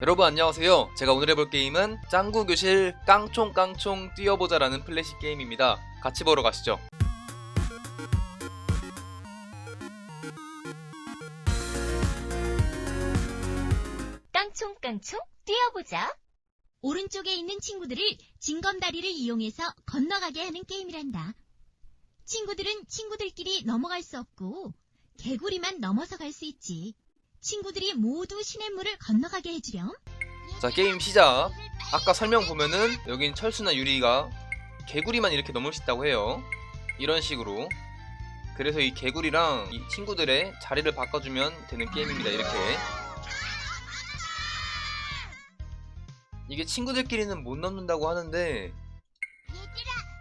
여러분 안녕하세요. 제가 오늘 해볼 게임은 짱구 교실 깡총 깡총 뛰어보자라는 플래시 게임입니다. 같이 보러 가시죠. 깡총 깡총 뛰어보자. 오른쪽에 있는 친구들을 징검다리를 이용해서 건너가게 하는 게임이란다. 친구들은 친구들끼리 넘어갈 수 없고 개구리만 넘어서 갈 수 있지. 친구들이 모두 시냇물을 건너가게 해주렴. 자 게임 시작. 아까 설명 보면은 여긴 철수나 유리가 개구리만 이렇게 넘을 수 있다고 해요. 이런 식으로. 그래서 이 개구리랑 이 친구들의 자리를 바꿔주면 되는 게임입니다. 이렇게. 이게 친구들끼리는 못 넘는다고 하는데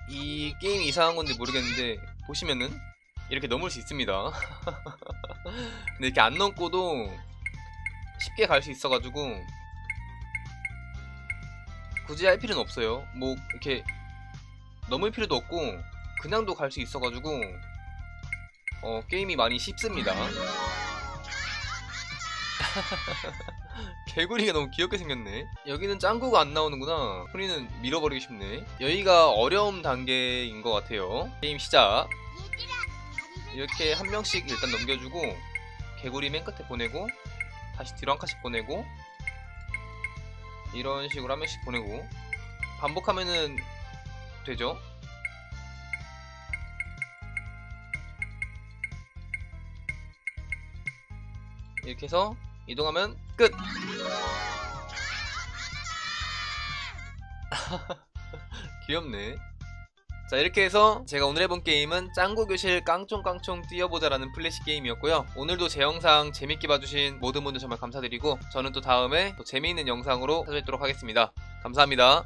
이 게임이 이상한 건지 모르겠는데 보시면은 이렇게 넘을 수 있습니다. 근데 이렇게 안 넘고도 쉽게 갈 수 있어가지고 굳이 할 필요는 없어요. 뭐 이렇게 넘을 필요도 없고 그냥도 갈 수 있어가지고 어 게임이 많이 쉽습니다. 개구리가 너무 귀엽게 생겼네. 여기는 짱구가 안 나오는구나. 소리는 밀어버리기 쉽네. 여기가 어려움 단계인 것 같아요. 게임 시작. 이렇게 한 명씩 일단 넘겨주고 개구리 맨 끝에 보내고 다시 뒤로 한 칸씩 보내고 이런 식으로 한 명씩 보내고 반복하면은 되죠? 이렇게 해서 이동하면 끝! 귀엽네. 자 이렇게 해서 제가 오늘 해본 게임은 짱구 교실 깡총깡총 뛰어보자라는 플래시 게임이었고요. 오늘도 제 영상 재밌게 봐주신 모든 분들 정말 감사드리고 저는 또 다음에 또 재미있는 영상으로 찾아뵙도록 하겠습니다. 감사합니다.